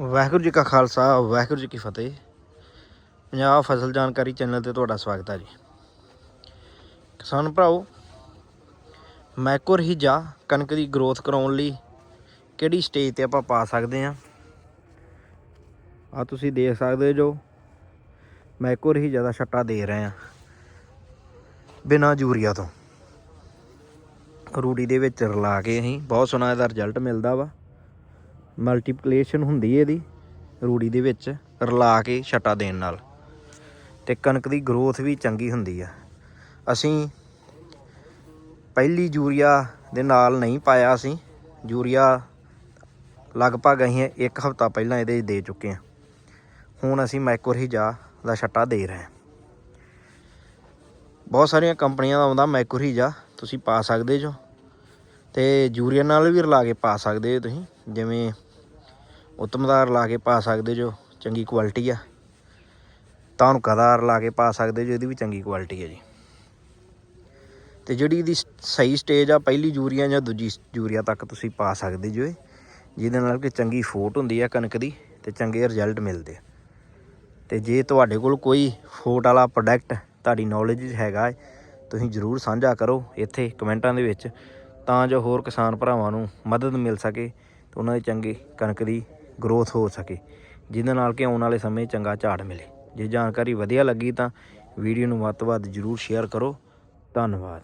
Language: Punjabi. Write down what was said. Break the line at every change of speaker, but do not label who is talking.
ਵਾਹਿਗੁਰੂ ਜੀ ਕਾ ਖਾਲਸਾ, ਵਾਹਿਗੁਰੂ ਜੀ ਕੀ ਫਤਿਹ। ਪੰਜਾਬ ਫਸਲ ਜਾਣਕਾਰੀ ਚੈਨਲ ਤੇ ਤੁਹਾਡਾ ਸਵਾਗਤ ਹੈ ਜੀ। ਕਿਸਾਨ ਭਰਾਓ ਮੈਕੋ ਰਹੀਜ਼ਾ ਕਣਕ ਦੀ ਗਰੋਥ ਕਰਾਉਣ ਲਈ ਕਿਹੜੀ ਸਟੇਜ ਤੇ ਆਪਾਂ ਪਾ ਸਕਦੇ ਹਾਂ? ਆ ਤੁਸੀਂ ਦੇਖ ਸਕਦੇ ਜੋ ਮੈਕੋ ਰਹੀਜ਼ਾ ਦਾ ਛੱਟਾ ਦੇ ਰਹੇ ਆ ਬਿਨਾ ਯੂਰੀਆ ਤੋਂ। ਰੂੜੀ ਦੇ ਵਿੱਚ ਰਲਾ ਕੇ ਅਸੀਂ ਬਹੁਤ ਸੋਹਣਾ ਇਹਦਾ ਰਿਜ਼ਲਟ ਮਿਲਦਾ ਵਾ। ਮਲਟੀਪਲੀਕੇਸ਼ਨ ਹੁੰਦੀ ਹੈ ਇਹਦੀ, ਰੂੜੀ ਦੇ ਵਿੱਚ, ਰਲਾ ਕੇ ਛਟਾ ਦੇਣ ਨਾਲ। ਤੇ ਕਣਕ ਦੀ ਗਰੋਥ ਵੀ ਚੰਗੀ ਹੁੰਦੀ ਆ। ਅਸੀਂ ਪਹਿਲੀ ਯੂਰੀਆ ਦੇ ਨਾਲ ਨਹੀਂ ਪਾਇਆ ਅਸੀਂ। ਯੂਰੀਆ ਲਗਭਗ ਅਸੀਂ ਇੱਕ ਹਫ਼ਤਾ ਪਹਿਲਾਂ ਇਹਦੇ 'ਚ ਦੇ ਚੁੱਕੇ ਹਾਂ। ਹੁਣ ਅਸੀਂ ਮੈਕੋਰਹੀਜਾ ਦਾ ਛੱਟਾ ਦੇ ਰਹੇ ਹਾਂ। ਬਹੁਤ ਸਾਰੀਆਂ ਕੰਪਨੀਆਂ ਦਾ ਆਉਂਦਾ ਮੈਕੋਰਹੀਜਾ, ਤੁਸੀਂ ਪਾ ਸਕਦੇ ਜੋ। ਤੇ ਯੂਰੀਆ ਨਾਲ ਵੀ ਰਲਾ ਕੇ ਪਾ ਸਕਦੇ ਹੋ ਤੁਸੀਂ, ਜਿਵੇਂ ਉਤਮਦਾਰ ਰਲਾ ਕੇ ਪਾ ਸਕਦੇ ਜੋ, ਚੰਗੀ ਕੁਆਲਿਟੀ ਆ। ਤੁਹਾਨੂੰ ਕਦਾਰ ਲਾ ਕੇ ਪਾ ਸਕਦੇ ਜੋ, ਇਹਦੀ ਵੀ ਚੰਗੀ ਕੁਆਲਿਟੀ ਹੈ ਜੀ। ਤੇ ਜਿਹੜੀ ਇਹਦੀ ਸਹੀ ਸਟੇਜ ਆ, ਪਹਿਲੀ ਯੂਰੀਆ ਜਾਂ ਦੂਜੀ ਯੂਰੀਆ ਤੱਕ ਤੁਸੀਂ ਪਾ ਸਕਦੇ ਜੋ ਜਿਹਦੇ ਨਾਲ ਕਿ ਚੰਗੀ ਫੋਟ ਹੁੰਦੀ ਆ ਕਣਕ ਦੀ ਤੇ ਚੰਗੇ ਰਿਜ਼ਲਟ ਮਿਲਦੇ ਆ। ਤੇ ਜੇ ਤੁਹਾਡੇ ਕੋਲ ਕੋਈ ਫੋਟ ਵਾਲਾ ਪ੍ਰੋਡਕਟ ਤੁਹਾਡੀ ਨੌਲੇਜ ਹੈਗਾ ਤੁਸੀਂ ਜਰੂਰ ਸਾਂਝਾ ਕਰੋ ਇੱਥੇ ਕਮੈਂਟਾਂ ਦੇ ਵਿੱਚ। ਤਾਂ ਜੋ ਹੋਰ ਕਿਸਾਨ ਭਰਾਵਾਂ ਨੂੰ ਮਦਦ ਮਿਲ ਸਕੇ ਤੇ ਉਹਨਾਂ ਦੀ ਚੰਗੀ ਕਣਕ ਦੀ ਗਰੋਥ ਹੋ ਸਕੇ, ਜਿਹਦੇ ਨਾਲ ਕਿ ਆਉਣ ਵਾਲੇ ਸਮੇਂ ਚੰਗਾ ਝਾੜ ਮਿਲੇ। ਜੇ ਜਾਣਕਾਰੀ ਵਧੀਆ ਲੱਗੀ ਤਾਂ ਵੀਡੀਓ ਨੂੰ ਵੱਧ ਤੋਂ ਵੱਧ ਜਰੂਰ ਸ਼ੇਅਰ ਕਰੋ। ਧੰਨਵਾਦ।